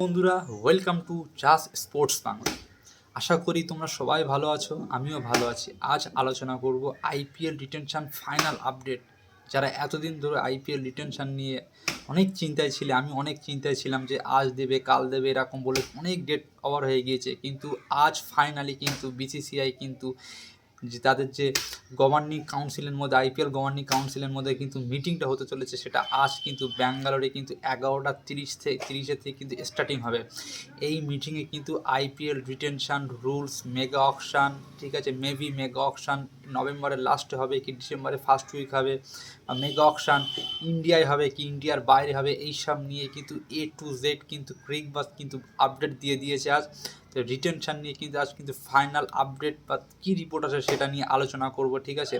বন্ধুরা welcome to জাস sports Bangla আশা করি তোমরা সবাই ভালো আছো, আমিও ভালো আছি। আজ আলোচনা করব আইপিএল রিটেনশন ফাইনাল আপডেট যারা এতদিন ধরে আইপিএল রিটেনশন নিয়ে অনেক চিন্তায় ছিলে, আমি অনেক চিন্তায় ছিলাম যে আজ দেবে, কাল দেবে, এরকম বলে অনেক ডেট ওভার হয়ে গিয়েছে। কিন্তু আজ ফাইনালি কিন্তু বিসিসিআই কিন্তু যে তাদের যে গভর্নিং কাউন্সিলের মধ্যে আইপিএল গভর্নিং কাউন্সিলের মধ্যে কিন্তু মিটিংটা হতে চলেছে, সেটা আজ কিন্তু ব্যাঙ্গালোরে কিন্তু এগারোটা তিরিশ থেকে তিরিশে থেকে কিন্তু স্টার্টিং হবে। এই মিটিংয়ে কিন্তু IPL retention rules mega auction ঠিক আছে মেবি মেগা অকশান নভেম্বরের লাস্টে হবে কি ডিসেম্বরে ফার্স্ট উইক হবে মেগা অকশান ইন্ডিয়ায় হবে কি ইন্ডিয়ার বাইরে হবে, এইসব নিয়ে কিন্তু এ টু জেড কিন্তু ক্রিক বাস কিন্তু আপডেট দিয়ে দিয়েছে আজ। রিটেনশন নিয়ে কিন্তু আজ কিন্তু ফাইনাল আপডেট বা কী রিপোর্ট আছে সেটা নিয়ে আলোচনা করব, ঠিক আছে?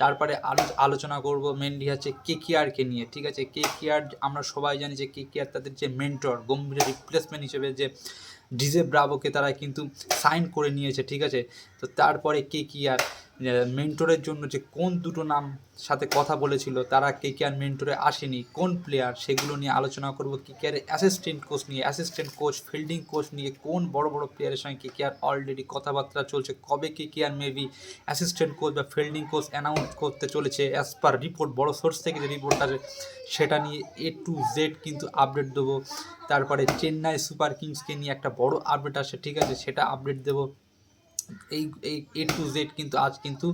তারপরে আলো আলোচনা করব মেনলি হচ্ছে কে কেআরকে নিয়ে, ঠিক আছে? কে কেয়ার আমরা সবাই জানি যে কে কেয়ার তাদের যে মেন্টর গম্ভীর রিপ্লেসমেন্ট হিসেবে যে ডিজে ব্রাভোকে তারা কিন্তু সাইন করে নিয়েছে, ঠিক আছে? তো তারপরে কে কি আর মেন্টরের জন্য যে কোন দুটো নাম সাথে কথা বলেছিল, তারা কে কে আর মেন্টরে আসেনি, কোন প্লেয়ার সেগুলো নিয়ে আলোচনা করব, কে কে আর অ্যাসিস্ট্যান্ট কোচ নিয়ে অ্যাসিস্ট্যান্ট কোচ ফিল্ডিং কোচ নিয়ে, কোন বড় বড় প্লেয়ারের সঙ্গে কে কে আর অলরেডি কথাবার্তা চলছে, কবে কে কে আর মেবি অ্যাসিস্ট্যান্ট কোচ বা ফিল্ডিং কোচ অ্যানাউন্স করতে চলেছে অ্যাজ পার রিপোর্ট বড় সোর্স থেকে যে রিপোর্ট আছে সেটা নিয়ে এ টু জেড কিন্তু আপডেট দেবো, তারপরে চেন্নাই সুপার কিংসকে নিয়ে একটা বড় আপডেট আসে, ঠিক আছে, সেটা আপডেট দেবো এই এই এ টু জেড কিন্তু আজ কিন্তু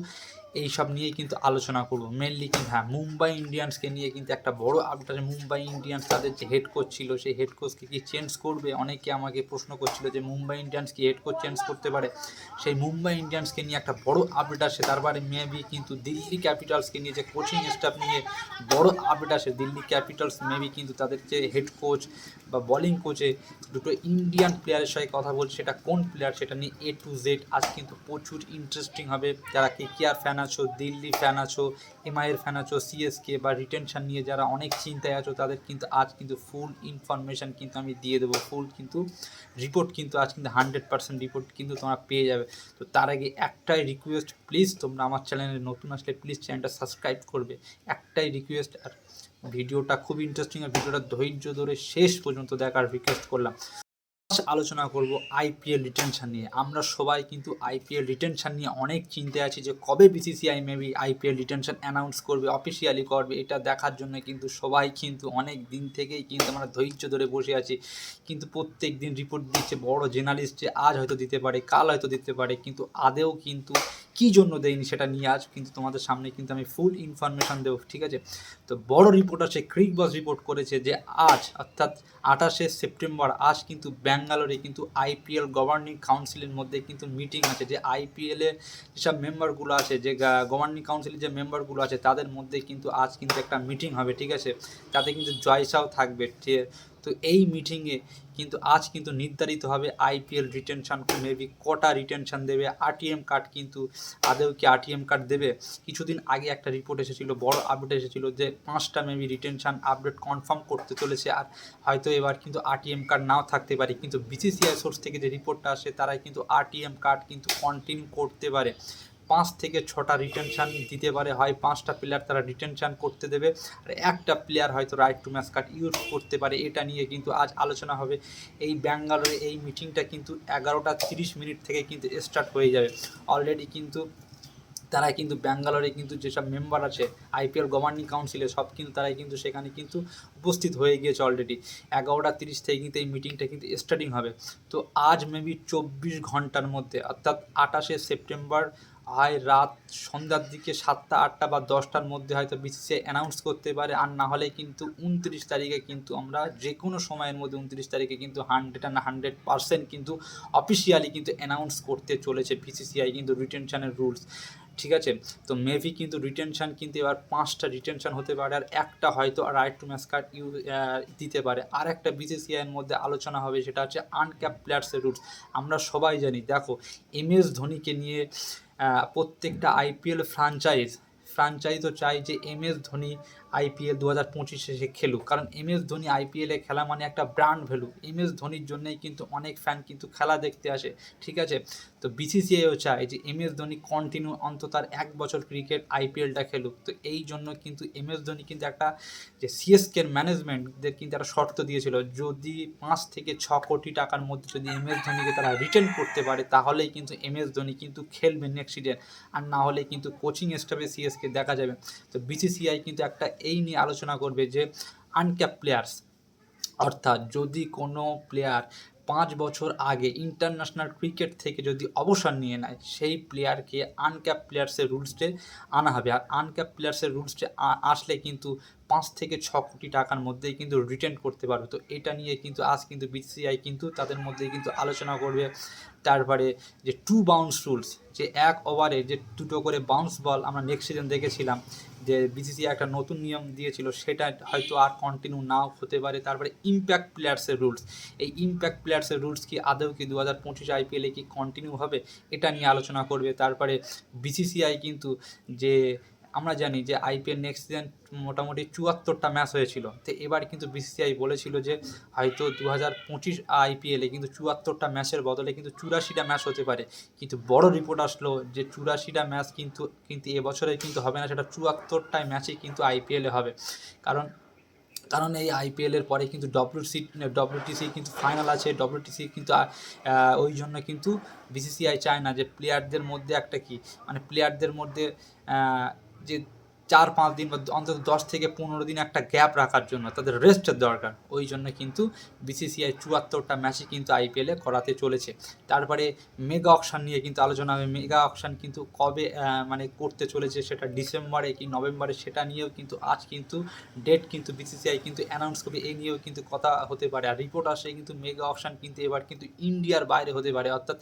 এই সব নিয়েই কিন্তু আলোচনা করব। মেনলি কিন্তু হ্যাঁ মুম্বাই ইন্ডিয়ান্সকে নিয়ে কিন্তু একটা বড় আপডেট আছে মুম্বাই ইন্ডিয়ান্স তাদের যে হেড কোচ ছিল, সেই হেড কোচকে কি চেঞ্জ করবে? অনেকে আমাকে প্রশ্ন করছিল যে মুম্বাই ইন্ডিয়ান্স কি হেড কোচ চেঞ্জ করতে পারে? সেই মুম্বাই ইন্ডিয়ান্সকে নিয়ে একটা বড় আপডেট আসে। তারপরে মেবি কিন্তু দিল্লি ক্যাপিটালসকে নিয়ে যে কোচিং স্টাফ নিয়ে বড় আপডেট আসে। দিল্লি ক্যাপিটালস মেবি কিন্তু তাদের যে হেড কোচ বা বলিং কোচে দুটো ইন্ডিয়ান প্লেয়ারের সঙ্গে কথা বলছে, সেটা কোন প্লেয়ার সেটা নিয়ে এ টু জেড আজ কিন্তু প্রচুর ইন্টারেস্টিং হবে। যারা কে কে আর ফ্যান আছো, দিল্লি ফ্যান আছো এমআইয়ের ফ্যান আছো সিএসকে বা রিটেনশন নিয়ে যারা অনেক চিন্তায় আছো, তাদের কিন্তু আজ কিন্তু ফুল ইনফরমেশান কিন্তু আমি দিয়ে দেবো। ফুল কিন্তু রিপোর্ট কিন্তু আজ কিন্তু হান্ড্রেড পার্সেন্ট রিপোর্ট কিন্তু তোমরা পেয়ে যাবে। তো তার আগে একটাই রিকোয়েস্ট প্লিজ তোমরা আমার চ্যানেলে নতুন আসলে প্লিজ চ্যানেলটা সাবস্ক্রাইব করবে। একটাই রিকোয়েস্ট আর ভিডিওটা খুব ইন্টারেস্টিং আর ভিডিওটা ধৈর্য ধরে শেষ পর্যন্ত দেখার রিকোয়েস্ট করলাম। আলোচনা করব আইপিএল রিটেনশন নিয়ে। আমরা সবাই কিন্তু আইপিএল রিটেনশন নিয়ে অনেক চিন্তায় আছি যে কবে BCCI maybe IPL retention announce করবে অফিসিয়ালি করবে, এটা দেখার জন্য কিন্তু সবাই কিন্তু অনেক দিন থেকেই কিন্তু আমরা ধৈর্য ধরে বসে আছি। কিন্তু প্রত্যেক দিন রিপোর্ট দিচ্ছে বড় জার্নালিস্ট যে আজ হয়তো দিতে পারে, কাল হয়তো দিতে পারে, কিন্তু আদেও কিন্তু কী জন্য দেয়নি সেটা নিয়ে আজ কিন্তু তোমাদের সামনে কিন্তু আমি ফুল ইনফরমেশান দেবো, ঠিক আছে? তো বড় রিপোর্ট আছে ক্রিক বস রিপোর্ট করেছে যে আজ, অর্থাৎ আঠাশে সেপ্টেম্বর, আজ কিন্তু ব্যাঙ্গালোরে কিন্তু আইপিএল গভর্নিং কাউন্সিলের মধ্যে কিন্তু মিটিং আছে। যে আইপিএলের যেসব মেম্বারগুলো আছে, যে গভর্নিং কাউন্সিলের যে মেম্বারগুলো আছে, তাদের মধ্যে কিন্তু আজ কিন্তু একটা মিটিং হবে, ঠিক আছে? তাতে কিন্তু জয়সাও থাকবে তো এই মিটিংয়ে কিন্তু আজ কিন্তু নির্ধারিত হবে আইপিএল রিটেনশন মেবি কটা রিটেনশন দেবে আরটিএম কার্ড কিন্তু আদেও কি আরটিএম কার্ড দেবে? কিছুদিন আগে একটা রিপোর্ট এসেছিল, বড় আপডেট এসেছিল যে পাঁচটা মেবি রিটেনশন আপডেট কনফার্ম করতে চলেছে আর হয়তো এবার কিন্তু আরটিএম কার্ড নাও থাকতে পারে। কিন্তু বিসিসিআই সোর্স থেকে যে রিপোর্টটা আসে, তারাই কিন্তু আরটিএম কার্ড কিন্তু কন্টিনিউ করতে পারে। পাঁচ থেকে ছটা রিটেনশান দিতে পারে। হয় পাঁচটা প্লেয়ার তারা রিটেনশান করতে দেবে। আর একটা প্লেয়ার হয়তো right to match card use করতে পারে। এটা নিয়ে কিন্তু আজ আলোচনা হবে। এই ব্যাঙ্গালোরে এই মিটিংটা কিন্তু এগারোটা তিরিশ মিনিট থেকে কিন্তু স্টার্ট হয়ে যাবে। অলরেডি কিন্তু তারা কিন্তু ব্যাঙ্গালোরে কিন্তু যেসব মেম্বার আছে আইপিএল গভর্নিং কাউন্সিলে সব কিন্তু তারাই কিন্তু সেখানে কিন্তু উপস্থিত হয়ে গিয়েছে অলরেডি এগারোটা তিরিশ থেকে কিন্তু এই মিটিংটা কিন্তু স্টার্টিং হবে। তো আজ মেবি চব্বিশ ঘণ্টার মধ্যে, অর্থাৎ আঠাশে সেপ্টেম্বর হয় রাত সন্ধ্যার দিকে সাতটা, আটটা বা দশটার মধ্যে হয়তো বিসিসিআই অ্যানাউন্স করতে পারে। আর না হলে কিন্তু উনত্রিশ তারিখে কিন্তু আমরা যে কোনো সময়ের মধ্যে উনত্রিশ তারিখে কিন্তু হান্ড্রেড অ্যান্ড হান্ড্রেড পারসেন্ট কিন্তু অফিসিয়ালি কিন্তু অ্যানাউন্স করতে চলেছে বিসিসিআই কিন্তু রিটেনশনের রুলস ঠিক আছে? তো মেভি কিন্তু রিটেনশান কিন্তু এবার পাঁচটা রিটেনশান হতে পারে আর একটা হয়তো right to match card use দিতে পারে। আর একটা বিসিসিআইয়ের মধ্যে আলোচনা হবে, সেটা হচ্ছে আনক্যাপ প্লেয়ার্সের রুলস আমরা সবাই জানি, দেখো এম এস ধোনিকে নিয়ে প্রত্যেকটা আইপিএল ফ্রাঞ্চাইজ ফ্রাঞ্চাইজও চাই যে এম এস ধোনি আইপিএল দু হাজার পঁচিশে সে খেলুক। কারণ এম এস ধোনি আইপিএলে খেলা মানে একটা ব্র্যান্ড ভ্যালু এম এস ধোনির জন্যই কিন্তু অনেক ফ্যান কিন্তু খেলা দেখতে আসে। ঠিক আছে? তো বিসিসিআইও চায় যে এম এস ধোনি কন্টিনিউ অন্তত আর এক বছর ক্রিকেট আইপিএলটা খেলুক। তো এই জন্য কিন্তু এম এস ধোনি কিন্তু একটা যে সিএসকের ম্যানেজমেন্টদের কিন্তু একটা শর্ত দিয়েছিল। যদি পাঁচ থেকে ছ কোটি টাকার মধ্যে যদি এম এস ধোনিকে তারা রিটার্ন করতে পারে, তাহলেই কিন্তু এম এস ধোনি কিন্তু খেলবে নেক্সট সিজন আর না হলে কিন্তু কোচিং স্টাফে সিএসকে দেখা যাবে। তো বিসিসিআই কিন্তু একটা এই নিয়ে আলোচনা করবে যে আনক্যাপ প্লেয়ার্স অর্থাৎ যদি কোনো প্লেয়ার পাঁচ বছর আগে ইন্টারন্যাশনাল ক্রিকেট থেকে যদি অবসর নিয়ে নেয়, সেই প্লেয়ারকে আনক্যাপ প্লেয়ার্সের রুলসে আনা হবে। আর আনক্যাপ প্লেয়ার্সের রুলসে আসলে কিন্তু পাঁচ থেকে ছ কোটি টাকার মধ্যেই কিন্তু রিটার্ন করতে পারবে। তো এটা নিয়ে কিন্তু আজ কিন্তু বিসিআই কিন্তু তাদের মধ্যে কিন্তু আলোচনা করবে। তারপরে যে টু বাউন্স রুলস যে এক ওভারে যে দুটো করে বাউন্স বল আমরা নেক্সট সিজন দেখেছিলাম যে বিসিসি একটা নতুন নিয়ম দিয়েছিল, সেটা হয়তো আর কন্টিনিউ নাও হতে পারে। তারপরে ইম্প্যাক্ট প্লেয়ার্সের রুলস এই ইম্প্যাক্ট প্লেয়ার্সের রুলস কি আদৌ কি দু হাজার পঁচিশ আইপিএলে কি কন্টিনিউ হবে? এটা নিয়ে আলোচনা করবে। তারপরে বিসিসিআই কিন্তু যে আমরা জানি যে আইপিএল নেক্সট সিজন মোটামুটি চুয়াত্তরটা ম্যাচ হয়েছিল। তো এবার কিন্তু বিসিসিআই বলেছিল যে হয়তো দু হাজার পঁচিশ আইপিএলে কিন্তু চুয়াত্তরটা ম্যাচের বদলে কিন্তু চুরাশিটা ম্যাচ হতে পারে। কিন্তু বড় রিপোর্ট আসলো যে চুরাশিটা ম্যাচ কিন্তু কিন্তু এবছরে কিন্তু হবে না, সেটা চুয়াত্তরটায় ম্যাচই কিন্তু আইপিএলে হবে। কারণ কারণ এই আইপিএলের পরে কিন্তু ডব্লিউসি ডব্লিউটিসি কিন্তু ফাইনাল আছে। ডব্লিউটিসি কিন্তু ওই জন্য কিন্তু বিসিসিআই চায় না যে প্লেয়ারদের মধ্যে একটা কি মানে প্লেয়ারদের মধ্যে যে চার পাঁচ দিন বা অন্তত দশ থেকে পনেরো দিন একটা গ্যাপ রাখার জন্য তাদের রেস্টের দরকার। ওই জন্য কিন্তু বিসিসিআই চুয়াত্তরটা ম্যাচই কিন্তু আইপিএলে করাতে চলেছে। তারপরে মেগা অকশান নিয়ে কিন্তু আলোচনা হবে। মেগা অকশান কিন্তু কবে মানে করতে চলেছে সেটা ডিসেম্বরে কি নভেম্বরে সেটা নিয়েও কিন্তু আজ কিন্তু ডেট কিন্তু বিসিসিআই কিন্তু অ্যানাউন্স করবে। এই নিয়েও কিন্তু কথা হতে পারে। আর রিপোর্ট আসে কিন্তু মেগা অকশান কিন্তু এবার কিন্তু ইন্ডিয়ার বাইরে হতে পারে। অর্থাৎ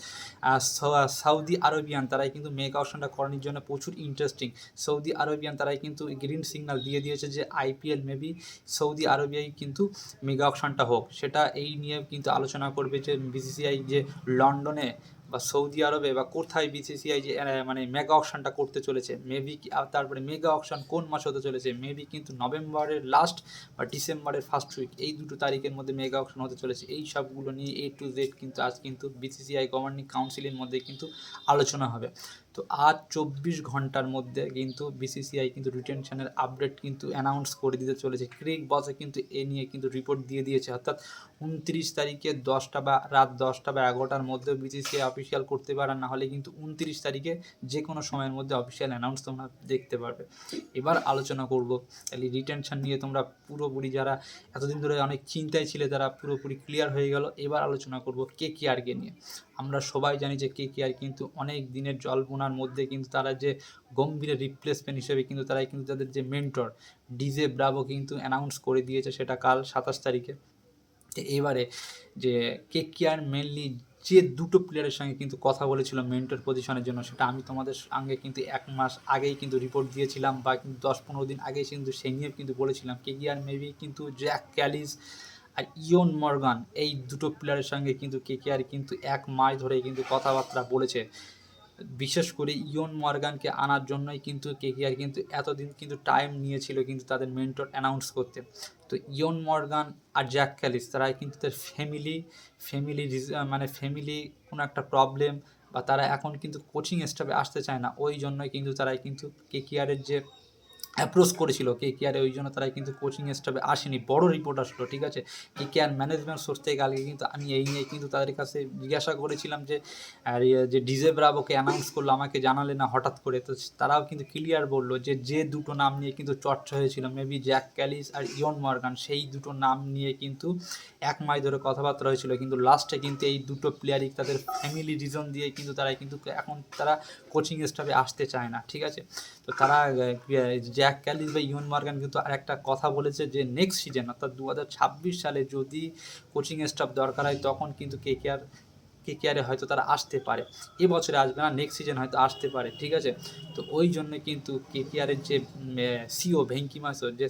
সৌদি আরবিয়ান তারাই কিন্তু মেগা অকশনটা করানোর জন্য প্রচুর ইন্টারেস্টিং সৌদি আরবিয়ান তারাই কিন্তু গ্রিন সিগন্যাল দিয়ে দিয়েছে যে আইপিএল, মেবি সৌদি আরবিয়ায় কিন্তু মেগা অকশনটা হোক। সেটা এই নিয়ে কিন্তু আলোচনা করবে যে বিসিসিআই যে লন্ডনে বা সৌদি আরবে বা কোথায় বিসিসিআই যে মানে মেগা অকশনটা করতে চলেছে। মেবি তারপরে মেগা অকশন কোন মাস হতে চলেছে? মেবি কিন্তু নভেম্বরের লাস্ট বা ডিসেম্বরের ফার্স্ট উইক এই দুটো তারিখের মধ্যে মেগা অকশন হতে চলেছে। এই সবগুলো নিয়ে এ টু জেড কিন্তু আজ কিন্তু বিসিসিআই গভর্নিং কাউন্সিলের মধ্যে কিন্তু আলোচনা হবে। তো আজ চব্বিশ ঘণ্টার মধ্যে কিন্তু বিসিসিআই কিন্তু রিটেনশনের আপডেট কিন্তু অ্যানাউন্স করে দিতে চলেছে। ক্রিক বসে কিন্তু এ নিয়ে কিন্তু রিপোর্ট দিয়ে দিয়েছে। অর্থাৎ উনত্রিশ তারিখে দশটা বা রাত দশটা বা এগারোটার মধ্যে বিসিসিআই অফিসিয়াল করতে পারে আর না হলে কিন্তু উনত্রিশ তারিখে যে কোনো সময়ের মধ্যে অফিসিয়াল অ্যানাউন্স তোমরা দেখতে পারবে। এবার আলোচনা করব। তাহলে রিটেনশন নিয়ে তোমরা পুরোপুরি যারা এতদিন ধরে অনেক চিন্তায় ছিলে, তারা পুরোপুরি ক্লিয়ার হয়ে গেল। এবার আলোচনা করব কে কে নিয়ে। আমরা সবাই জানি যে কে কে আর কিন্তু অনেক দিনের জল্পনার মধ্যে কিন্তু তারা যে গম্ভীরের রিপ্লেসমেন্ট হিসেবে কিন্তু তারাই কিন্তু তাদের যে মেন্টর ডিজে ব্রাভো কিন্তু অ্যানাউন্স করে দিয়েছে সেটা কাল সাতাশ তারিখে। এবারে যে কে কে আর মেনলি যে দুটো প্লেয়ারের সঙ্গে কিন্তু কথা বলেছিল মেন্টর পজিশনের জন্য, সেটা আমি তোমাদের সঙ্গে কিন্তু এক মাস আগেই কিন্তু রিপোর্ট দিয়েছিলাম বা কিন্তু দশ পনেরো দিন আগেই কিন্তু সেই নিয়ে কিন্তু বলেছিলাম। কে কে আর মেবি কিন্তু জ্যাক ক্যালিস আর ইয়ন মর্গান, এই দুটো প্লেয়ারের সঙ্গে কিন্তু কে কে আর কিন্তু এক মাস ধরে কিন্তু কথাবার্তা বলেছে। বিশেষ করে ইয়ন মর্গানকে আনার জন্যই কিন্তু কে কে আর কিন্তু এতদিন কিন্তু টাইম নিয়েছিল কিন্তু তাদের মেন্টর অ্যানাউন্স করতে। তো ইয়ন মর্গান আর জ্যাক ক্যালিস তারা কিন্তু তার ফ্যামিলি ফ্যামিলি মানে ফ্যামিলি কোনো একটা প্রবলেম বা তারা এখন কিন্তু কোচিং স্টাফে আসতে চায় না, ওই জন্যই কিন্তু তারা কিন্তু কে কেয়ারের যে অ্যাপ্রোচ করেছিল কে কেয়ারে ওই জন্য তারা কিন্তু কোচিং স্টাফে আসেনি। বড় রিপোর্ট আসলো, ঠিক আছে? কে কেয়ার ম্যানেজমেন্ট সোর্স থেকে আগে কিন্তু আমি এই নিয়ে কিন্তু তাদের কাছে জিজ্ঞাসা করেছিলাম যে, আর ইয়ে যে ডিজে ব্রাভোকে অ্যানাউন্স করল, আমাকে জানালে না হঠাৎ করে? তো তারাও কিন্তু ক্লিয়ার বলল যে যে দুটো নাম নিয়ে কিন্তু চর্চা হয়েছিল মেবি জ্যাক ক্যালিস আর ইয়ন মর্গান সেই দুটো নাম নিয়ে কিন্তু এক মাস ধরে কথাবার্তা হয়েছিল। কিন্তু লাস্টে কিন্তু এই দুটো প্লেয়ারই তাদের ফ্যামিলি রিজন দিয়ে কিন্তু তারা কিন্তু এখন তারা কোচিং স্টাফে আসতে চায় না, ঠিক আছে? তো তারা জ্যাক ক্যালিস বা ইউন মার্গান কিন্তু আর একটা কথা বলেছে যে নেক্সট সিজন অর্থাৎ দু হাজার ছাব্বিশ সালে যদি কোচিং স্টাফ দরকার হয়, তখন কিন্তু কে কে আর কে কেয়ারে হয়তো তারা আসতে পারে। এবছরে আসবে না নেক্সট সিজন হয়তো আসতে পারে, ঠিক আছে? তো ওই জন্য কিন্তু কে কেয়ারের যে সিও ভেঙ্কি মাসো যে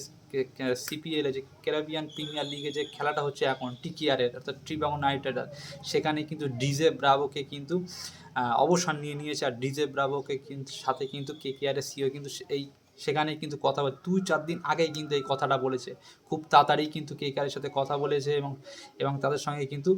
সিপিএল যে ক্যারাবিয়ান প্রিমিয়ার লিগে যে খেলাটা হচ্ছে এখন টিকিয়ারের অর্থাৎ ট্রিবাগন নাইট রাইডার সেখানে কিন্তু ডিজে ব্রাভোকে কিন্তু অবসর নিয়ে নিয়েছে। আর ডিজে ব্রাভোকে কিন্তু সাথে কিন্তু কে কেয়ারের সিও কিন্তু এই, সেখানে কিন্তু কথা বলে, দুই চার দিন আগেই কিন্তু এই কথাটা বলেছে। খুব তাড়াতাড়ি কিন্তু কে কারের সাথে কথা বলেছে এবং এবং তাদের সঙ্গে কিন্তু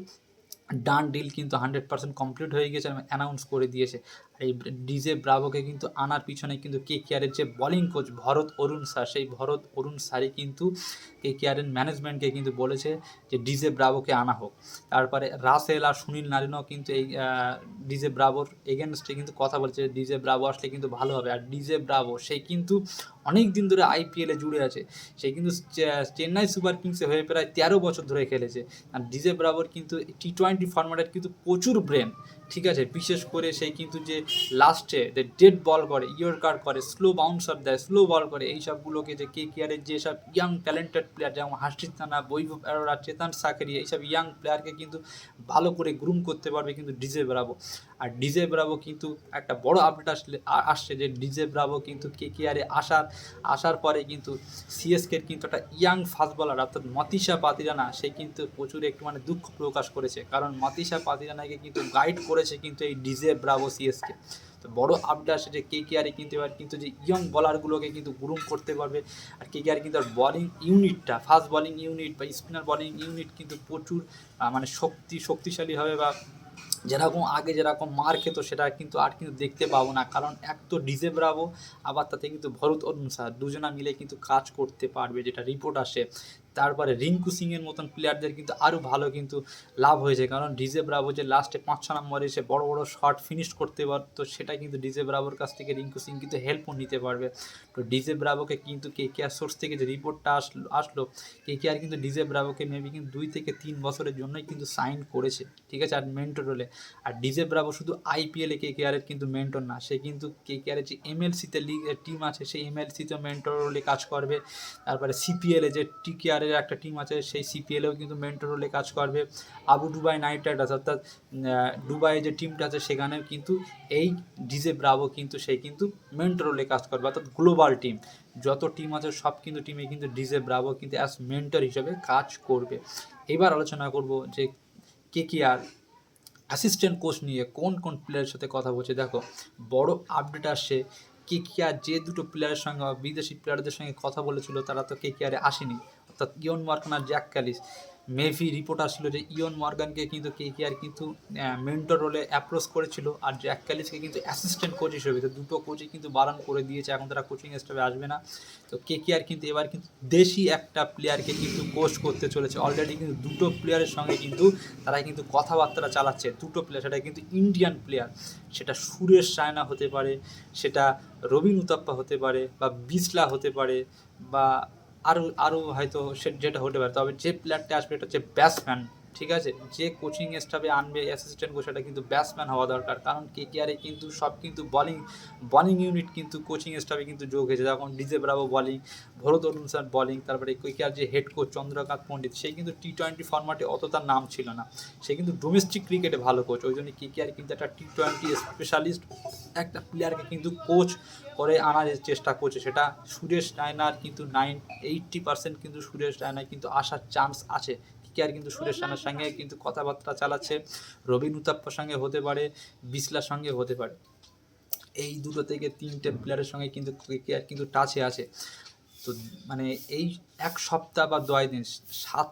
ডান ডিল কিন্তু হান্ড্রেড পার্সেন্ট কমপ্লিট হয়ে গেছে এবং অ্যানাউন্স করে দিয়েছে। এই ডিজে ব্রাভোকে কিন্তু আনার পিছনে কিন্তু কে কেয়ারের যে bowling coach Bharat Arun sir, সেই ভরত অরুণ স্যারই কিন্তু কে কেয়ারের ম্যানেজমেন্টকে কিন্তু বলেছে যে ডিজে ব্রাভোকে আনা হোক। তারপরে রাসেল আর সুনীল নারিনও কিন্তু এই ডিজে ব্রাভোর এগেনস্টে কিন্তু কথা বলেছে ডিজে ব্রাভো আসলে কিন্তু ভালো হবে। আর ডিজে ব্রাভো, সে কিন্তু অনেক দিন ধরে আইপিএলে জুড়ে আছে। সে কিন্তু চেন্নাই সুপার কিংসে হয়ে প্রায় তেরো বছর ধরে খেলেছে। আর ডিজে ব্রাভোর কিন্তু টি টোয়েন্টি ফরম্যাটের কিন্তু প্রচুর ব্রেন ঠিক আছে? বিশেষ করে সেই কিন্তু যে লাস্টে যে ডেড বল করে ইয়র কার স্লো বাউন্সার দেয় স্লো বল করে এই সবগুলোকে যে কে কেয়ারের যেসব ইয়াং ট্যালেন্টেড প্লেয়ার যেমন হাসিস থানা বৈভব অ্যারোরা চেতন সাকেরিয়া, এইসব ইয়াং প্লেয়ারকে কিন্তু ভালো করে গ্রুম করতে পারবে কিন্তু ডিজে ব্রাভো আর ডিজে ব্রাভো কিন্তু একটা বড় আপডেট আসলে আসছে যে ডিজে ব্রাভো কিন্তু কে কে আরে আসার আসার পরে কিন্তু সিএসকের কিন্তু একটা ইয়াং ফাস্ট বলার অর্থাৎ মতিশা পাতিরানা, সে কিন্তু প্রচুর একটু মানে দুঃখ প্রকাশ করেছে। কারণ মতিশা পাতিরানাকে কিন্তু গাইড করেছে কিন্তু এই ডিজে ব্রাভো সিএসকে তো বড় আপডেট আসে যে কে কেয়ারে কিন্তু এবার কিন্তু যে ইয়ং বলারগুলোকে কিন্তু গ্রুম করতে পারবে। আর কে কেয়ারে কিন্তু আর বলিং ইউনিটটা ফাস্ট বলিং ইউনিট বা স্পিনার বলিং ইউনিট কিন্তু প্রচুর মানে শক্তি শক্তিশালী হবে বা যেরকম আগে যেরকম মার খেত, সেটা কিন্তু আর কিন্তু দেখতে পাবো না। কারণ এক তো ডিজে ব্রাভো আবার তাতে কিন্তু ভরত অরুণ স্যার দুজনা মিলে কিন্তু কাজ করতে পারবে, যেটা রিপোর্ট আসে। তারপরে রিঙ্কু সিংয়ের মতন প্লেয়ারদের কিন্তু আরও ভালো কিন্তু লাভ হয়েছে। কারণ ডিজে ব্রাভো যে লাস্টে পাঁচ ছ নম্বরে এসে বড় বড় শট ফিনিশ করতে পারতো সেটা কিন্তু ডিজে ব্রাভোর কাছ থেকে রিঙ্কু সিং কিন্তু হেল্পও নিতে পারবে। তো ডিজে ব্রাভোকে কিন্তু কে কে আর সোর্স থেকে যে রিপোর্টটা আসলো আসলো কে কে আর কিন্তু ডিজে ব্রাভোকে মেবি কিন্তু দুই থেকে তিন বছরের জন্যই কিন্তু সাইন করেছে। ঠিক আছে? আর মেন্টর রোলে আর ডিজে ব্রাভো শুধু আইপিএলে কে কে আরের কিন্তু মেন্টর না, সে কিন্তু কে কে আরের যে এমএলসিতে লিগ টিম আছে, সেই এমএলসিতে মেন্টর রোলে কাজ করবে। তারপরে সিপিএলে যে টিকে আরের একটা টিম আছে, সেই সিপিএলেও কিন্তু মেন্টর রোলে কাজ করবে। আবু ডুবাই নাইট রাইডার্স অর্থাৎ দুবাইয়ে যে টিমটা আছে, সেখানেও কিন্তু এই ডিজে ব্রাভো কিন্তু, সে কিন্তু মেন্টর রোলে কাজ করবে, অর্থাৎ গ্লোবাল টিম যত টিম আছে, সব কিন্তু টিমে কিন্তু ডিজে ব্রাভো কিন্তু অ্যাজ মেন্টর হিসেবে কাজ করবে। এবার আলোচনা করব যে কে কে আর অ্যাসিস্ট্যান্ট কোচ নিয়ে কোন কোন প্লেয়ারের সাথে কথা বলছে। দেখো, বড় আপডেট আসছে। কে কে আর যে দুটো প্লেয়ারের সঙ্গে, বিদেশি প্লেয়ারদের সঙ্গে কথা বলেছিল, তারা তো কে কে আরে আসেনি। অর্থাৎ ইয়ন মর্গান আর জ্যাক ক্যালিস। মেভি রিপোর্ট আসছিল যে ইয়ন মর্গানকে কিন্তু কে কে আর কিন্তু মেন্টর রোলে অ্যাপ্রোচ করেছিল আর জ্যাক ক্যালিসকে কিন্তু অ্যাসিস্ট্যান্ট কোচ হিসেবে, তো দুটো কোচই কিন্তু বারণ করে দিয়েছে, এখন তারা কোচিং স্টাফে আসবে না। তো কে কে আর কিন্তু, এবার কিন্তু দেশি একটা প্লেয়ারকে কিন্তু কোচ করতে চলেছে। অলরেডি কিন্তু দুটো প্লেয়ারের সঙ্গে কিন্তু তারা কিন্তু কথাবার্তা চালাচ্ছে। দুটো প্লেয়ার সেটা কিন্তু ইন্ডিয়ান প্লেয়ার সেটা সুরেশ রায়না হতে পারে, সেটা রবিন উতাপ্পা হতে পারে বা বিসলা হতে পারে বা আরও আরও হয়তো যেটা হতে পারে। তবে যে প্লেয়ারটা আসবে এটা হচ্ছে ব্যাটসম্যান ঠিক আছে? যে কোচিং স্টাফে আনবে অ্যাসিস্ট্যান্ট কোচ সেটা কিন্তু ব্যাটসম্যান হওয়া দরকার। কারণ কে কেয়ারে কিন্তু, সব কিন্তু বলিং বলিং ইউনিট কিন্তু কোচিং স্টাফে কিন্তু যোগ হয়েছে। যখন DJ Bravo bowling Bharat Arun sir bowling তারপরে কে কেকেআর যে হেড কোচ চন্দ্রকান্ত পণ্ডিত, সেই কিন্তু টি টোয়েন্টি ফরম্যাটে অত তার নাম ছিল না। সে কিন্তু ডোমেস্টিক ক্রিকেটে ভালো কোচ ওই জন্য কে কেকেআর কিন্তু একটা টি টোয়েন্টি স্পেশালিস্ট একটা প্লেয়ারকে কিন্তু কোচ করে আনার চেষ্টা করছে। সেটা সুরেশ রায়নার কিন্তু নাইন এইট্টি পার্সেন্ট কিন্তু সুরেশ রায়নার কিন্তু আসার চান্স আছে। কেকেআর কিন্তু সুরেশ রানার সঙ্গে কিন্তু কথাবার্তা চালাচ্ছে, রবিন উতাপ্পার সঙ্গে হতে পারে, বিসলার সঙ্গে হতে পারে। এই দুটো থেকে তিনটে প্লেয়ারের সঙ্গে কিন্তু কেয়ার কিন্তু টাচে আছে। তো মানে এই এক সপ্তাহ বা দশ দিন, সাত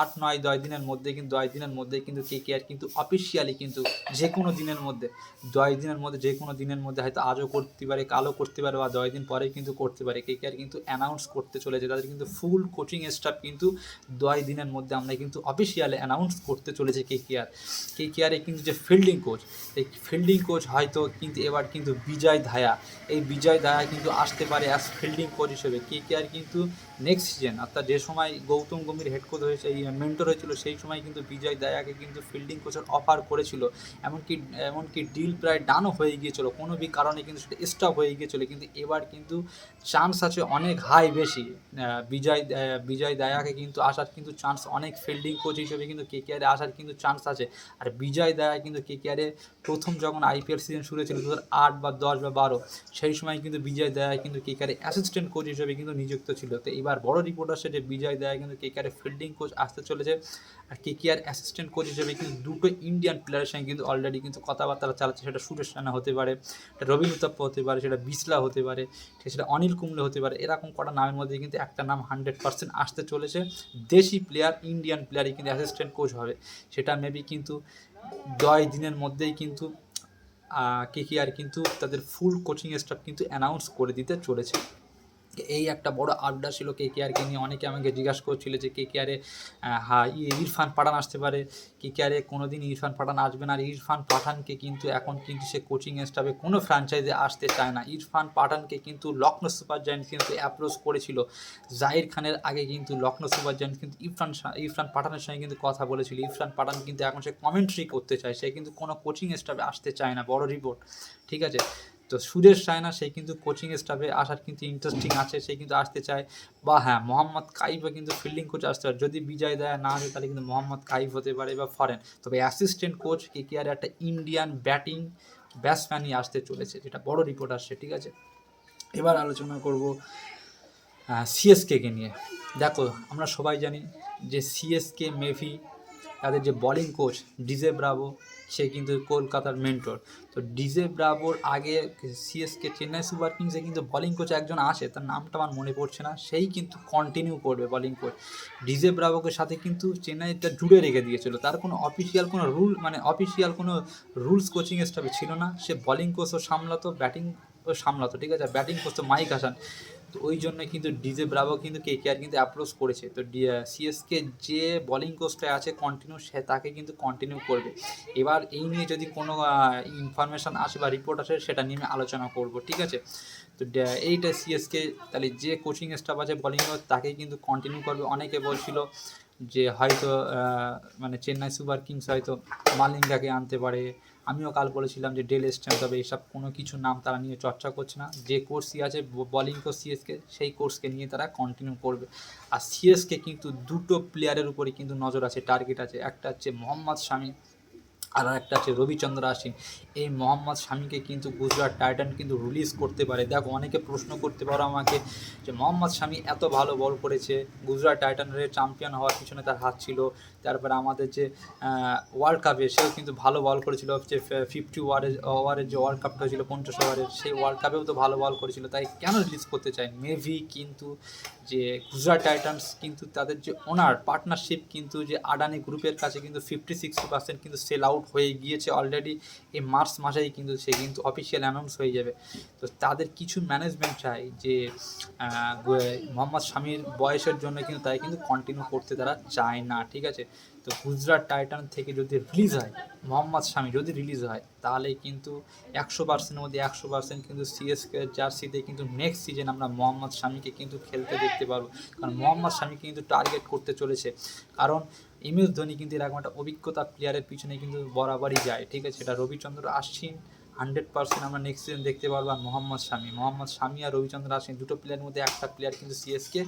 আট, নয়, দশ দিনের মধ্যে কিন্তু, দশ দিনের মধ্যে কিন্তু কে কে আর কিন্তু অফিসিয়ালি কিন্তু যে কোনো দিনের মধ্যে, দশ দিনের মধ্যে যে কোনো দিনের মধ্যে হয়তো আজও করতে পারে, কালও করতে পারে বা দশ দিন পরে কিন্তু করতে পারে, কে কে আর কিন্তু অ্যানাউন্স করতে চলেছে, তাদের কিন্তু ফুল কোচিং স্টাফ কিন্তু দশ দিনের মধ্যে আমরা কিন্তু অফিসিয়ালি অ্যানাউন্স করতে চলেছে কে কে আর, কে কে আরে কিন্তু যে ফিল্ডিং কোচ এই ফিল্ডিং কোচ হয়তো কিন্তু এবার কিন্তু বিজয় ধায়া, এই বিজয় ধায়া কিন্তু আসতে পারে অ্যাজ ফিল্ডিং কোচ হিসেবে, কে কে আর কিন্তু নেক্সট সিজন অর্থাৎ যে সময় গৌতম গম্ভীর হেড কোচ হয়েছে এই মেন্টর হয়েছিল, সেই সময় কিন্তু বিজয় দায়াকে কিন্তু ফিল্ডিং কোচের অফার করেছিল। এমনকি এমনকি ডিল প্রায় ডানও হয়ে গিয়েছিল। কোনো বি কারণে কিন্তু সেটা স্টপ হয়ে গিয়েছিল। কিন্তু এবার কিন্তু চান্স আছে অনেক হাই বেশি। বিজয় বিজয় দায়াকে কিন্তু আসার কিন্তু চান্স অনেক ফিল্ডিং কোচ হিসেবে কিন্তু কে কে আসার কিন্তু চান্স আছে। আর বিজয় দায়া কিন্তু কে কে প্রথম যখন আইপিএল সিজন শুরু হয়েছিল দু আট বা দশ বা বারো, সেই সময় কিন্তু বিজয় দায়া কিন্তু কে কে অ্যাসিস্ট্যান্ট কোচ হিসেবে কিন্তু নিযুক্ত ছিল। তো এবার এবার বড় রিপোর্ট আসছে যে বিজয় দেয় কিন্তু কে কেকেআরের ফিল্ডিং কোচ আসতে চলেছে। আর কেকেআর অ্যাসিস্ট্যান্ট কোচ হিসেবে কিন্তু দুটো ইন্ডিয়ান প্লেয়ারের সঙ্গে কিন্তু অলরেডি কিন্তু কথাবার্তা চালাচ্ছে। সেটা সুরেশ রানা হতে পারে, সেটা রবীন উত্তপ্প হতে পারে, সেটা বিসলা হতে পারে, সেটা অনিল কুম্বলে হতে পারে। এরকম কটা নামের মধ্যে কিন্তু একটা নাম হান্ড্রেড পার্সেন্ট আসতে চলেছে। দেশি প্লেয়ার ইন্ডিয়ান প্লেয়ারই কিন্তু অ্যাসিস্ট্যান্ট কোচ হবে। সেটা মেবি কিন্তু দশ দিনের মধ্যেই কিন্তু কে কে আর কিন্তু তাদের ফুল কোচিং স্টাফ কিন্তু অ্যানাউন্স করে দিতে চলেছে। এই একটা বড় আড্ডা ছিল কে কে আরকে নিয়ে। অনেকে আমাকে জিজ্ঞাসা করছিল যে কে কে আরে হ্যাঁ ইরফান পাঠান আসতে পারে। কে কে আরে কোনো দিন ইরফান পাঠান আসবে না। আর ইরফান পাঠানকে কিন্তু এখন কিন্তু সে কোচিং স্টাফে কোনো ফ্র্যাঞ্চাইজে আসতে চায় না। ইরফান পাঠানকে কিন্তু লখনৌ সুপার জায়েন্টস কিন্তু অ্যাপ্রোচ করেছিল। জাহির খানের আগে কিন্তু লখনৌ সুপার জায়েন্টস কিন্তু ইরফান ইরফান পাঠানের সঙ্গে কিন্তু কথা বলেছিল। ইরফান পাঠান কিন্তু এখন সে কমেন্ট্রি করতে চায়। সে কিন্তু কোনো কোচিং স্টাফে আসতে চায় না। বড় রিপোর্ট ঠিক আছে? তো সুরেশ রায়না, সে কিন্তু কোচিং স্টাফে আসার কিন্তু ইন্টারেস্টিং আছে, সে কিন্তু আসতে চায়। বা হ্যাঁ মোহাম্মদ কাইফও কিন্তু ফিল্ডিং কোচ আসতে পারে। যদি বিজয় দেয় না হয় তাহলে কিন্তু মোহাম্মদ কাইফ হতে পারে বা ফরেন। তবে অ্যাসিস্ট্যান্ট কোচ কে কে আর একটা ইন্ডিয়ান ব্যাটিং ব্যাটসম্যানই আসতে চলেছে, যেটা বড় রিপোর্ট আসছে ঠিক আছে? এবার আলোচনা করব সিএসকেকে নিয়ে। দেখো, আমরা সবাই জানি যে সিএসকে মেভি তাদের যে বোলিং কোচ ডিজে ব্রাভো সে কিন্তু কলকাতার মেন্টর তো ডিজে ব্রাভোর আগে সিএসকে চেন্নাই সুপার কিংসে কিন্তু বোলিং কোচ একজন আসে, তার নামটা আমার মনে পড়ছে না, সেই কিন্তু কন্টিনিউ করবে বোলিং কোচ ডিজে ব্রাভোকে সাথে কিন্তু চেন্নাইটা জুড়ে রেখে দিয়েছিল, তার কোনো অফিসিয়াল কোনো রুল মানে অফিসিয়াল কোনো রুলস কোচিং স্টাফে ছিল না, সে বোলিং কোচও সামলাতো ব্যাটিং সামলাতো, ঠিক আছে? ব্যাটিং করতো মাইক হাসান। তো ওই জন্য কিন্তু ডিজে ব্রাভো কিন্তু কে আর কিন্তু অ্যাপ্রোচ করেছে। তো সিএসকে যে বোলিং কোচটা আছে কন্টিনিউ সে তাকে কিন্তু কন্টিনিউ করবে। এবার এই নিয়ে যদি কোনো ইনফরমেশান আসে বা রিপোর্ট আসে, সেটা নিয়ে আমি আলোচনা করব, ঠিক আছে? তো এইটা সিএসকে তাহলে যে কোচিং স্টাফ আছে বোলিং তাকেই কিন্তু কন্টিনিউ করবে। অনেকে বলছিল যে হয়তো মানে চেন্নাই সুপার কিংস হয়তো মালিঙ্গাকে আনতে পারে আমিও কাল বলেছিলাম যে ডেল স্ট্যান্ড তবে এইসব কোনো কিছু নাম তারা নিয়ে চর্চা করছে না। যে কোর্সই আছে বলিং কোর্স সিএসকে সেই কোর্সকে নিয়ে তারা কন্টিনিউ করবে। আর সিএসকে কিন্তু দুটো প্লেয়ারের উপরে কিন্তু নজর আছে টার্গেট আছে। একটা হচ্ছে মোহাম্মদ শামি আর একটা আছে, রবিচন্দ্র আশ্বিন এই মোহাম্মদ শামিকে কিন্তু গুজরাট টাইটান কিন্তু রিলিজ করতে পারে। দেখো, অনেকে প্রশ্ন করতে পারো আমাকে যে, মোহাম্মদ শামি এত ভালো বল করেছে, গুজরাট টাইটানের চ্যাম্পিয়ন হওয়ার পিছনে তার হাত ছিল। তারপরে আমাদের যে ওয়ার্ল্ড কাপে সেও কিন্তু ভালো বল করেছিল যে ফিফটি ওয়ারের ওভারের যে ওয়ার্ল্ড কাপটা হয়েছিল পঞ্চাশ ওভারের সেই ওয়ার্ল্ড কাপেও তো ভালো বল করেছিল। তাই কেন রিলিজ করতে চায়? মেভি কিন্তু যে গুজরাট টাইটান্স কিন্তু তাদের যে ওনার পার্টনারশিপ কিন্তু যে আডানি গ্রুপের কাছে কিন্তু ফিফটি সিক্সটি পার্সেন্ট কিন্তু সেল আউট হয়ে গিয়েছে অলরেডি এই মার্চ মাসেই কিন্তু সে কিন্তু অফিসিয়াল অ্যানাউন্স হয়ে যাবে। তো তাদের কিছু ম্যানেজমেন্ট চাই যে মোহাম্মদ স্বামীর বয়সের জন্য কিন্তু তাই কিন্তু কন্টিনিউ করতে তারা চায় না, ঠিক আছে? তো গুজরাট টাইটান থেকে যদি রিলিজ হয়, মোহাম্মদ শামি যদি রিলিজ হয়, তাহলে কিন্তু একশো পার্সেন্টের মধ্যে একশো পার্সেন্ট কিন্তু সিএসকে জার্সিতে কিন্তু নেক্সট সিজন আমরা মোহাম্মদ শামিকে কিন্তু খেলতে দেখতে পারব। কারণ মোহাম্মদ শামিকে কিন্তু টার্গেট করতে চলেছে। কারণ এম এস ধোনি কিন্তু এরকম একটা অভিজ্ঞতা প্লেয়ারের পিছনে কিন্তু বরাবরই যায়, ঠিক আছে? সেটা রবিচন্দ্র আশ্বিন হান্ড্রেড পার্সেন্ট আমরা নেক্সট সিজন দেখতে পারব, আর মোহাম্মদ শামি। মোহাম্মদ শামি আর রবিচন্দ্র আশ্বিন দুটো প্লেয়ারের মধ্যে একটা প্লেয়ার কিন্তু সিএসকে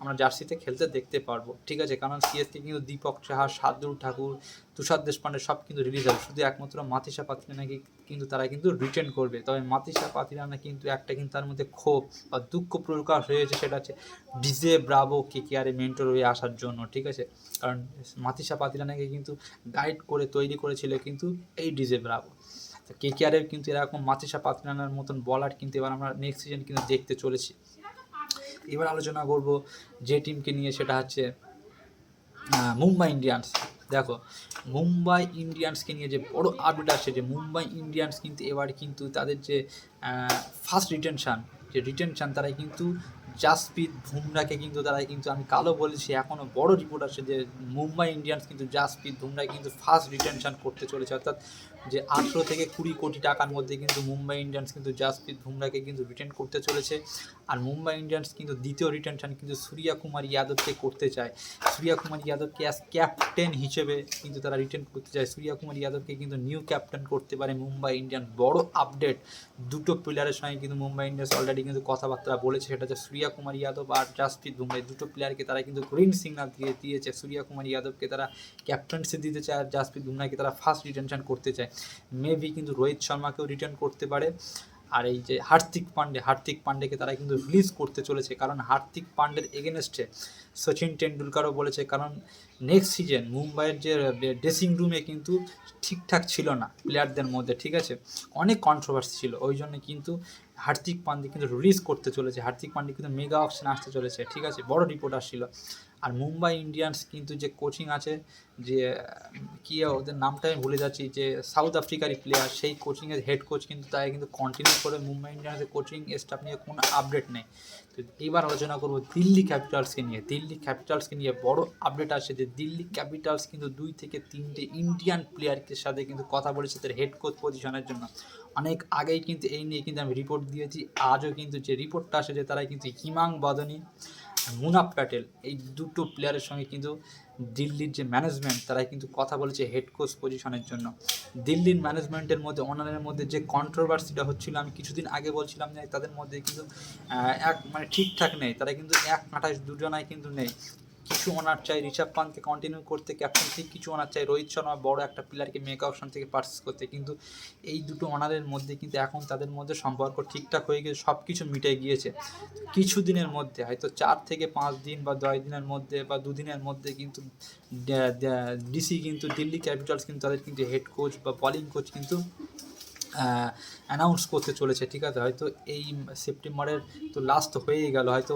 আমরা জার্সিতে খেলতে দেখতে পারব। ঠিক আছে, কারণ সিএসকে কিন্তু দীপক সাহা সাদুল ঠাকুর, তুষার দেশপান্ডে সব কিন্তু রিলিজ হবে। শুধু একমাত্র মাতিসা পাত্রী নাকি কিন্তু তারা কিন্তু রিটার্ন করবে। তবে মাতিসা পাত্রীরা কিন্তু একটা কিন্তু তার মধ্যে ক্ষোভ বা দুঃখ প্রকাশ হয়েছে, সেটা হচ্ছে ডিজে ব্রাভো কে কে আরে মেন্টর হয়ে আসার জন্য, ঠিক আছে? কারণ মাতিসা পাতিরানাকে কিন্তু গাইড করে, তৈরি করেছিল কিন্তু এই ডিজে ব্রাভো। কে কে আরের কিন্তু এরকম মাতিসা পাতিরানার মতন বলার কিন্তু এবার আমরা নেক্সট সিজন কিন্তু দেখতে চলেছি। এবার আলোচনা করব যে টিমকে নিয়ে সেটা হচ্ছে মুম্বাই ইন্ডিয়ান্স। দেখো, মুম্বাই ইন্ডিয়ান্সকে নিয়ে যে বড় আপডেট আসছে যে মুম্বাই ইন্ডিয়ান্স কিন্তু এবার কিন্তু তাদের যে ফার্স্ট রিটেনশান যে রিটেনশান তারা কিন্তু জাসপ্রীত বুমরাকে কিন্তু তারা কিন্তু আমি কালো বলেছি এখনও বড় রিপোর্ট আসছে যে মুম্বাই ইন্ডিয়ান্স কিন্তু জাসপ্রীত বুমরাকে কিন্তু ফার্স্ট রিটেনশান করতে চলেছে। অর্থাৎ যে আঠেরো থেকে কুড়ি কোটি টাকার মধ্যে কিন্তু মুম্বাই ইন্ডিয়ান্স কিন্তু জাসপ্রীত বুমরাকে কিন্তু রিটেন করতে চলেছে। আর মুম্বাই ইন্ডিয়ান্স কিন্তু দ্বিতীয় রিটেনশন কিন্তু সূর্যা কুমার যাদবকে করতে চায়। সূর্যা কুমার যাদবকে অ্যাজ ক্যাপ্টেন হিসেবে কিন্তু তারা রিটেন করতে চায়। সূর্যা কুমার যাদবকে কিন্তু নিউ ক্যাপ্টেন করতে পারে মুম্বাই ইন্ডিয়ান বড় আপডেট দুটো প্লেয়ারের সঙ্গে কিন্তু মুম্বাই ইন্ডিয়ান্স অলরেডি কিন্তু কথাবার্তা বলেছে। সেটা হচ্ছে সূর্যা কুমার যাদব আর জাসপ্রীত বুমরা এই দুটো প্লেয়ারকে তারা কিন্তু গ্রিন সিগনাল দিয়ে দিয়েছে। সূর্যা কুমার যাদবকে তারা ক্যাপ্টেন্সি দিতে চায় আর জাসপ্রীত বুমরাকে তারা ফার্স্ট রিটেনশন করতে চায়। মেবি কিন্তু রোহিত শর্মাকেও রিটার্ন করতে পারে। আর এই যে হার্দিক পান্ডে, হার্দিক পান্ডেকে তারা কিন্তু রিলিজ করতে চলেছে। কারণ হার্দিক পান্ডের এগেনস্টে সচিন টেন্ডুলকারও বলেছে, কারণ নেক্সট সিজন মুম্বাইয়ের যে ড্রেসিং রুমে কিন্তু ঠিকঠাক ছিল না প্লেয়ারদের মধ্যে, ঠিক আছে? অনেক কন্ট্রোভার্সি ছিল। ওই জন্য কিন্তু হার্দিক পান্ডে কিন্তু রিলিজ করতে চলেছে। হার্দিক পান্ডে কিন্তু মেগা অপশন আসতে চলেছে, ঠিক আছে? বড় রিপোর্ট আসছিল। আর মুম্বাই ইন্ডিয়ান্স কিন্তু যে কোচিং আছে, যে কি ওদের নামটা আমি ভুলে যাচ্ছি, যে সাউথ আফ্রিকারই প্লেয়ার সেই কোচিংয়ের হেড কোচ কিন্তু তাই কিন্তু কন্টিনিউ করে মুম্বাই ইন্ডিয়ান্সের কোচিং স্টাফ নিয়ে কোনো আপডেট নেই। তো এইবার আলোচনা করব দিল্লি ক্যাপিটালসকে নিয়ে। দিল্লি ক্যাপিটালসকে নিয়ে বড় আপডেট আসছে যে দিল্লি ক্যাপিটালস কিন্তু দুই থেকে তিনটে ইন্ডিয়ান প্লেয়ারদের সাথে কিন্তু কথা বলেছে তাদের হেড কোচ পজিশনের জন্য। অনেক আগেই কিন্তু এই নিয়ে কিন্তু আমি রিপোর্ট দিয়েছি, আজও কিন্তু যে রিপোর্টটা আসে যে তারা কিন্তু হিমাং বাদনি মুনাফ প্যাটেল, এই দুটো প্লেয়ারের সঙ্গে কিন্তু দিল্লির যে ম্যানেজমেন্ট তারাই কিন্তু কথা বলেছে হেড কোচ পজিশনের জন্য। দিল্লির ম্যানেজমেন্টের মধ্যে অনলাইনের মধ্যে যে কন্ট্রোভার্সিটা হচ্ছিল, আমি কিছুদিন আগে বলছিলাম যে তাদের মধ্যে কিন্তু এক মানে ঠিকঠাক নেই, তারা কিন্তু এক কাঁটায় দুজনায় কিন্তু নেই। কিছু ওনার চাই, ঋষভ পান্তকে কন্টিনিউ করতে ক্যাপ্টেন্সি কিছু ওনার চাই, রোহিত শর্মা বড় একটা প্লেয়ারকে মেক অপশন থেকে পার্সেস করতে, কিন্তু এই দুটো ওনারের মধ্যে কিন্তু এখন তাদের মধ্যে সম্পর্ক ঠিকঠাক হয়ে গিয়ে সব কিছু মিটে গিয়েছে। কিছু দিনের মধ্যে, হয়তো চার থেকে পাঁচ দিন বা দশ দিনের মধ্যে বা দুদিনের মধ্যে কিন্তু ডিসি কিন্তু দিল্লি ক্যাপিটালস কিন্তু তাদের কিন্তু হেড কোচ বা বলিং কোচ কিন্তু অ্যানাউন্স করতে চলেছে, ঠিক আছে? হয়তো এই সেপ্টেম্বরের তো লাস্ট হয়েই গেল, হয়তো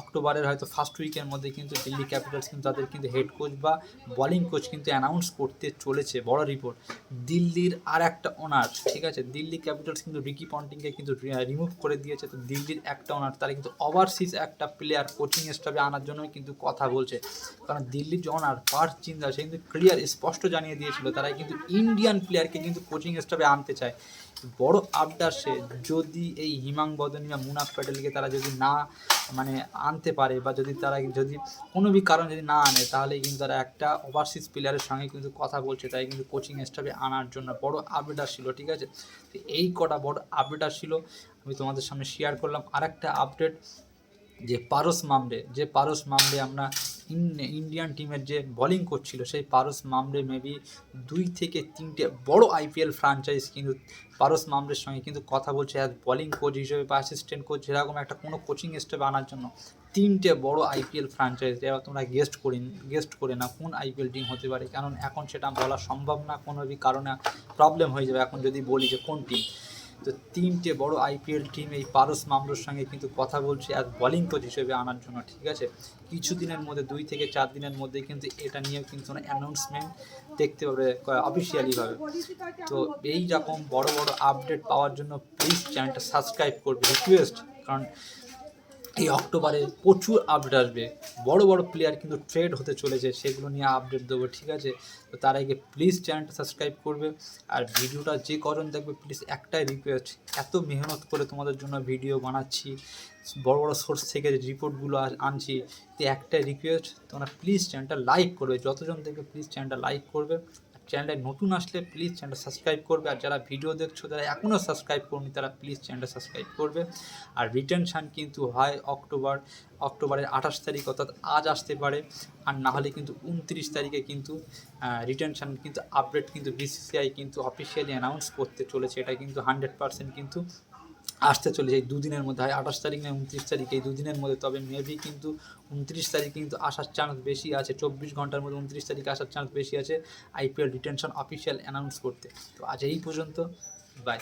অক্টোবরের হয়তো ফার্স্ট উইকের মধ্যে কিন্তু দিল্লি ক্যাপিটালস কিন্তু তাদের কিন্তু হেড কোচ বা বলিং কোচ কিন্তু অ্যানাউন্স করতে চলেছে, বড় রিপোর্ট দিল্লির আর একটা ওনার ঠিক আছে? দিল্লি ক্যাপিটালস কিন্তু রিকি পন্টিংকে কিন্তু রিমুভ করে দিয়েছে, তো দিল্লির একটা ওনার তারা কিন্তু ওভারসিজ একটা প্লেয়ার কোচিং স্টাফে আনার জন্য কিন্তু কথা বলছে। কারণ দিল্লির যে ওনার পার্থ চিন্তা সে কিন্তু ক্লিয়ার স্পষ্ট জানিয়ে দিয়েছিল, তারা কিন্তু ইন্ডিয়ান প্লেয়ারকে কিন্তু কোচিং স্টাফে আনতে চায়। বড় আপডার সে যদি এই হিমাং বদনী বা মুনাফ প্যাটেলকে তারা যদি না মানে আনতে পারে বা যদি তারা যদি কোনো বি কারণ যদি না আনে তাহলে কিন্তু তারা একটা ওভারসিজ প্লেয়ারের সঙ্গে কিন্তু কথা বলছে, তাই কিন্তু কোচিং স্টাফে আনার জন্য বড় আপডেট আসছিল ঠিক আছে? তো এই কটা বড় আপডেট আসছিল আমি তোমাদের সামনে শেয়ার করলাম। আরেকটা আপডেট যে পারস মামরে, যে পারস মামরে আমরা ইন্ডিয়ান টিমের যে বোলিং করছিল, সেই পারস মামরে মেবি দুই থেকে তিনটে বড় আইপিএল ফ্রাঞ্চাইজ কিন্তু পারস মামরের সঙ্গে কিন্তু কথা বলছে অ্যাজ বোলিং কোচ হিসেবে বা অ্যাসিস্ট্যান্ট কোচ এরকম একটা কোনো কোচিং স্টেপ আনার জন্য। তিনটে বড় আইপিএল ফ্রাঞ্চাইজ এবার তোমরা গেস্ট করি গেস্ট করে না কোন আইপিএল টিম হতে পারে? কারণ এখন সেটা বলা সম্ভব না, কোনো কারণে প্রবলেম হয়ে যাবে। এখন যদি বলি যে কোন টিম তো তিনটে বড় আইপিএল টিম এই পারস মামলোর সঙ্গে কিন্তু কথা বলছে এক বলিং কোচ হিসেবে আনার জন্য, ঠিক আছে? কিছু দিনের মধ্যে, দুই থেকে চার দিনের মধ্যে কিন্তু এটা নিয়েও কিন্তু অ্যানাউন্সমেন্ট দেখতে পাবে অফিসিয়ালিভাবে তো এই রকম বড় বড় আপডেট পাওয়ার জন্য প্লিজ চ্যানেলটা সাবস্ক্রাইব করবে রিকোয়েস্ট কারণ এই অক্টোবরে প্রচুর আপডেট আসবে। বড় বড় প্লেয়ার কিন্তু ট্রেড হতে চলেছে, সেগুলো নিয়ে আপডেট দেবো, ঠিক আছে? তো তার আগে প্লিজ চ্যানেলটা সাবস্ক্রাইব করবে, আর ভিডিওটা যে কজন দেখবে প্লিজ একটাই রিকোয়েস্ট এত মেহনত করে তোমাদের জন্য ভিডিও বানাচ্ছি, বড় বড় সোর্স থেকে যে রিপোর্টগুলো আনছি, তো একটাই রিকোয়েস্ট তোমরা প্লিজ চ্যানেলটা লাইক করবে, যতজন দেখবে প্লিজ চ্যানেলটা লাইক করবে চ্যানেলটায় নতুন আসলে প্লিজ চ্যানেলটা সাবস্ক্রাইব করবে। আর যারা ভিডিও দেখছ তারা এখনও সাবস্ক্রাইব করনি, তারা প্লিজ চ্যানেলটা সাবস্ক্রাইব করবে। আর রিটেনশান কিন্তু হয় অক্টোবর, অক্টোবরের আঠাশ তারিখ, অর্থাৎ আজ আসতে পারে। আর না হলে কিন্তু উনত্রিশ তারিখে কিন্তু রিটেনশান কিন্তু আপডেট কিন্তু বিসিসিআই কিন্তু অফিসিয়ালি অ্যানাউন্স করতে চলেছে। এটা কিন্তু হান্ড্রেড পার্সেন্ট কিন্তু আসতে চলেছে, এই দুদিনের মধ্যে, হয় আঠাশ তারিখ না উনত্রিশ তারিখ, এই দুদিনের মধ্যে, তবে মেবি কিন্তু উনত্রিশ তারিখ কিন্তু আসার চান্স বেশি আছে, চব্বিশ ঘণ্টার মধ্যে উনত্রিশ তারিখে আসার চান্স বেশি আছে আইপিএল ডিটেনশন অফিসিয়াল অ্যানাউন্স করতে। তো আজ এই পর্যন্ত বাই